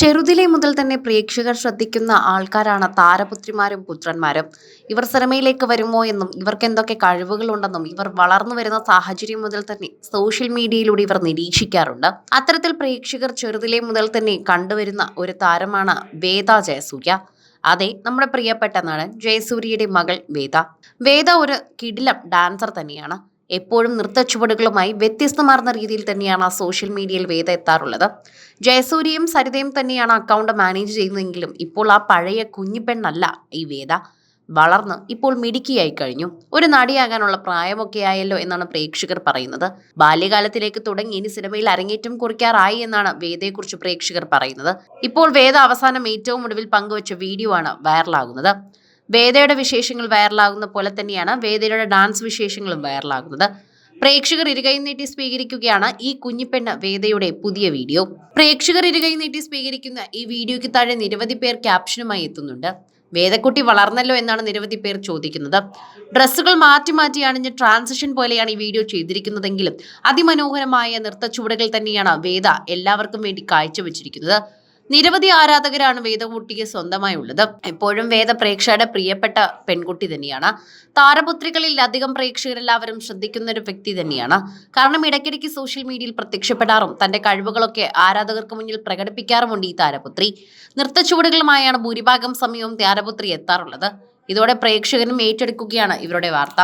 ചെറുതിലെ മുതൽ തന്നെ പ്രേക്ഷകർ ശ്രദ്ധിക്കുന്ന ആൾക്കാരാണ് താരപുത്രിമാരും പുത്രന്മാരും. ഇവർ സിനിമയിലേക്ക് വരുമോ എന്നും ഇവർക്ക് എന്തൊക്കെ കഴിവുകളുണ്ടെന്നും ഇവർ വളർന്നു വരുന്ന സാഹചര്യം മുതൽ തന്നെ സോഷ്യൽ മീഡിയയിലൂടെ ഇവർ നിരീക്ഷിക്കാറുണ്ട്. അത്തരത്തിൽ പ്രേക്ഷകർ ചെറുതിലെ മുതൽ തന്നെ കണ്ടുവരുന്ന ഒരു താരമാണ് വേദ ജയസൂര്യ. അതെ നമ്മുടെ പ്രിയപ്പെട്ട നടൻ ജയസൂര്യയുടെ മകൾ വേദ. വേദ ഒരു കിടിലം ഡാൻസർ തന്നെയാണ്. എപ്പോഴും നൃത്തച്ചുവടുകളുമായി വ്യത്യസ്തമാർന്ന രീതിയിൽ തന്നെയാണ് ആ സോഷ്യൽ മീഡിയയിൽ വേദ എത്താറുള്ളത്. ജയസൂര്യയും സരിതയും തന്നെയാണ് അക്കൗണ്ട് മാനേജ് ചെയ്യുന്നതെങ്കിലും ഇപ്പോൾ ആ പഴയ കുഞ്ഞിപ്പെണ്ണല്ല ഈ വേദ. വളർന്ന് ഇപ്പോൾ മിടുക്കിയായി കഴിഞ്ഞു. ഒരു നടിയാകാനുള്ള പ്രായമൊക്കെ ആയല്ലോ എന്നാണ് പ്രേക്ഷകർ പറയുന്നത്. ബാല്യകാലത്തിലേക്ക് തുടങ്ങി ഇനി സിനിമയിൽ അരങ്ങേറ്റം കുറിക്കാറായി എന്നാണ് വേദയെക്കുറിച്ച് പ്രേക്ഷകർ പറയുന്നത്. ഇപ്പോൾ വേദ അവസാനം ഏറ്റവും ഒടുവിൽ പങ്കുവച്ച വീഡിയോ ആണ് വൈറലാകുന്നത് വേദയുടെ വിശേഷങ്ങൾ വൈറലാകുന്ന പോലെ തന്നെയാണ് വേദയുടെ ഡാൻസ് വിശേഷങ്ങളും വൈറലാകുന്നത് പ്രേക്ഷകർ ഇരുകൈ നീട്ടി സ്വീകരിക്കുകയാണ് ഈ കുഞ്ഞിപ്പെണ്ണ് വേദയുടെ പുതിയ വീഡിയോ. പ്രേക്ഷകർ ഇരുകൈ നീട്ടി സ്വീകരിക്കുന്ന ഈ വീഡിയോയ്ക്ക് താഴെ നിരവധി പേർ ക്യാപ്ഷനുമായി എത്തുന്നുണ്ട്. വേദക്കുട്ടി വളർന്നല്ലോ എന്നാണ് നിരവധി പേർ ചോദിക്കുന്നത്. ഡ്രസ്സുകൾ മാറ്റി മാറ്റി അണിഞ്ഞ് ട്രാൻസിഷൻ പോലെയാണ് ഈ വീഡിയോ ചെയ്തിരിക്കുന്നതെങ്കിലും അതിമനോഹരമായ നൃത്ത ചുവടുകൾ തന്നെയാണ് വേദ എല്ലാവർക്കും വേണ്ടി കാഴ്ചവെച്ചിരിക്കുന്നത്. നിരവധി ആരാധകരാണ് വേദകുട്ടിക്ക് സ്വന്തമായി ഉള്ളത് എപ്പോഴും വേദ പ്രേക്ഷകരുടെ പ്രിയപ്പെട്ട പെൺകുട്ടി തന്നെയാണ്. താരപുത്രികളിൽ അധികം പ്രേക്ഷകരെല്ലാവരും ശ്രദ്ധിക്കുന്ന ഒരു വ്യക്തി തന്നെയാണ്. കാരണം ഇടയ്ക്കിടയ്ക്ക് സോഷ്യൽ മീഡിയയിൽ പ്രത്യക്ഷപ്പെടാറും തന്റെ കഴിവുകളൊക്കെ ആരാധകർക്ക് മുന്നിൽ പ്രകടിപ്പിക്കാറുമുണ്ട് ഈ താരപുത്രി. നൃത്തച്ചുവടുകളുമായാണ് ഭൂരിഭാഗം സമയവും താരപുത്രി എത്താറുള്ളത്. ഇതോടെ പ്രേക്ഷകരും ഏറ്റെടുക്കുകയാണ് ഇവരുടെ വാർത്ത.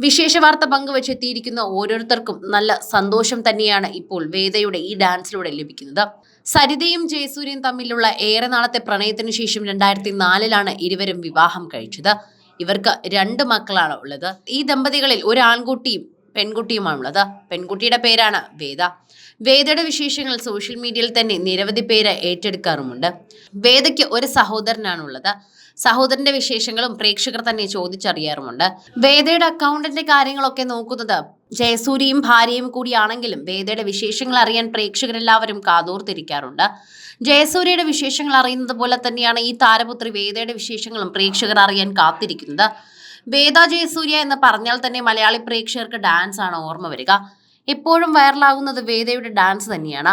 വിശേഷ വാർത്ത പങ്കുവച്ചെത്തിയിരിക്കുന്ന ഓരോരുത്തർക്കും നല്ല സന്തോഷം തന്നെയാണ് ഇപ്പോൾ വേദയുടെ ഈ ഡാൻസിലൂടെ ലഭിക്കുന്നത്. സരിതയും ജയസൂര്യയും തമ്മിലുള്ള ഏറെ നാളത്തെ പ്രണയത്തിനു ശേഷം രണ്ടായിരത്തി നാലിലാണ് ഇരുവരും വിവാഹം കഴിച്ചത്. ഇവർക്ക് രണ്ട് മക്കളാണ് ഉള്ളത്. ഈ ദമ്പതികളിൽ ഒരു ആൺകുട്ടിയും പെൺകുട്ടിയുമാണുള്ളത്. പെൺകുട്ടിയുടെ പേരാണ് വേദ. വേദയുടെ വിശേഷങ്ങൾ സോഷ്യൽ മീഡിയയിൽ തന്നെ നിരവധി പേര് ഏറ്റെടുക്കാറുമുണ്ട്. വേദയ്ക്ക് ഒരു സഹോദരനാണുള്ളത്. സഹോദരന്റെ വിശേഷങ്ങളും പ്രേക്ഷകർ തന്നെ ചോദിച്ചറിയാറുമുണ്ട്. വേദയുടെ അക്കൗണ്ടിന്റെ കാര്യങ്ങളൊക്കെ നോക്കുന്നത് ജയസൂര്യയും ഭാര്യയും കൂടിയാണെങ്കിലും വേദയുടെ വിശേഷങ്ങൾ അറിയാൻ പ്രേക്ഷകരെല്ലാവരും കാതോർത്തിരിക്കാറുണ്ട്. ജയസൂര്യയുടെ വിശേഷങ്ങൾ അറിയുന്നത് പോലെ തന്നെയാണ് ഈ താരപുത്രി വേദയുടെ വിശേഷങ്ങളും പ്രേക്ഷകർ അറിയാൻ കാത്തിരിക്കുന്നത്. വേദ ജയസൂര്യ എന്ന് പറഞ്ഞാൽ തന്നെ മലയാളി പ്രേക്ഷകർക്ക് ഡാൻസ് ആണ് ഓർമ്മ വരിക. എപ്പോഴും വൈറലാകുന്നത് വേദയുടെ ഡാൻസ് തന്നെയാണ്.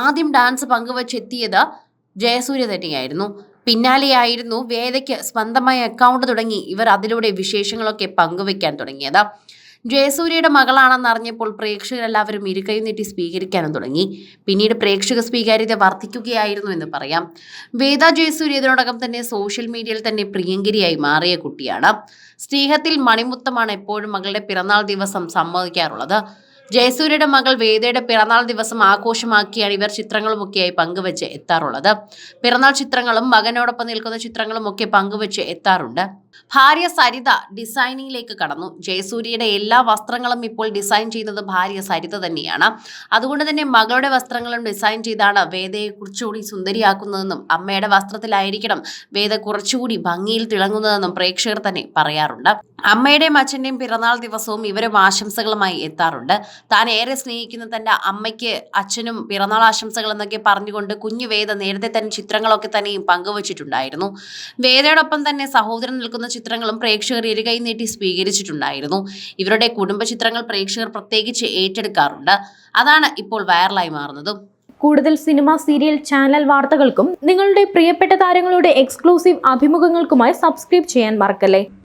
ആദ്യം ഡാൻസ് പങ്കുവച്ചെത്തിയത് ജയസൂര്യ തന്നെയായിരുന്നു. പിന്നാലെയായിരുന്നു വേദയ്ക്ക് സ്വന്തമായ അക്കൗണ്ട് തുടങ്ങി. ഇവർ അതിലൂടെ വിശേഷങ്ങളൊക്കെ പങ്കുവെക്കാൻ തുടങ്ങിയത്. ജയസൂര്യയുടെ മകളാണെന്ന് അറിഞ്ഞപ്പോൾ പ്രേക്ഷകരെല്ലാവരും ഇരുകൈ നീട്ടി സ്വീകരിക്കാനും തുടങ്ങി. പിന്നീട് പ്രേക്ഷക സ്വീകാര്യത വർദ്ധിക്കുകയായിരുന്നു എന്ന് പറയാം. വേദ ജയസൂര്യ ഇതിനോടകം തന്നെ സോഷ്യൽ മീഡിയയിൽ തന്നെ പ്രിയങ്കരിയായി മാറിയ കുട്ടിയാണ്. സ്നേഹത്തിൽ മണിമുത്തമാണ് എപ്പോഴും മകളുടെ പിറന്നാൾ ദിവസം സമ്മതിക്കാറുള്ളത്. ജയസൂര്യയുടെ മകൾ വേദയുടെ പിറന്നാൾ ദിവസം ആഘോഷമാക്കിയാണ് ഇവർ ചിത്രങ്ങളുമൊക്കെയായി പങ്കുവച്ച് എത്താറുള്ളത്. പിറന്നാൾ ചിത്രങ്ങളും മകനോടൊപ്പം നിൽക്കുന്ന ചിത്രങ്ങളും ഒക്കെ പങ്കുവെച്ച് എത്താറുണ്ട്. ഭാര്യ സരിത ഡിസൈനിങ്ങിലേക്ക് കടന്നു. ജയസൂര്യയുടെ എല്ലാ വസ്ത്രങ്ങളും ഇപ്പോൾ ഡിസൈൻ ചെയ്യുന്നത് ഭാര്യ സരിത തന്നെയാണ്. അതുകൊണ്ട് തന്നെ മകളുടെ വസ്ത്രങ്ങളും ഡിസൈൻ ചെയ്താണ് വേദയെ കുറച്ചുകൂടി സുന്ദരിയാക്കുന്നതെന്നും അമ്മയുടെ വസ്ത്രത്തിലായിരിക്കണം വേദ കുറച്ചുകൂടി ഭംഗിയിൽ തിളങ്ങുന്നതെന്നും പ്രേക്ഷകർ തന്നെ പറയാറുണ്ട്. അമ്മയുടെയും അച്ഛന്റെയും പിറന്നാൾ ദിവസവും ഇവരും ആശംസകളുമായി എത്താറുണ്ട്. താൻ ഏറെ സ്നേഹിക്കുന്ന തന്റെ അമ്മയ്ക്ക് അച്ഛനും പിറന്നാൾ ആശംസകൾ എന്നൊക്കെ പറഞ്ഞുകൊണ്ട് കുഞ്ഞു വേദ നേരത്തെ തന്നെ ചിത്രങ്ങളൊക്കെ തന്നെയും പങ്കുവച്ചിട്ടുണ്ടായിരുന്നു. വേദയോടൊപ്പം തന്നെ സഹോദരൻ നിൽക്കുന്ന ചിത്രങ്ങളും പ്രേക്ഷകർ ഇരുകൈ നീട്ടി സ്വീകരിച്ചിട്ടുണ്ടായിരുന്നു. ഇവരുടെ കുടുംബ ചിത്രങ്ങൾ പ്രേക്ഷകർ പ്രത്യേകിച്ച് ഏറ്റെടുക്കാറുണ്ട്. അതാണ് ഇപ്പോൾ വൈറലായി മാറുന്നതും. കൂടുതൽ സിനിമ സീരിയൽ ചാനൽ വാർത്തകൾക്കും നിങ്ങളുടെ പ്രിയപ്പെട്ട താരങ്ങളുടെ എക്സ്ക്ലൂസീവ് അഭിമുഖങ്ങൾക്കുമായി സബ്സ്ക്രൈബ് ചെയ്യാൻ മറക്കല്ലേ?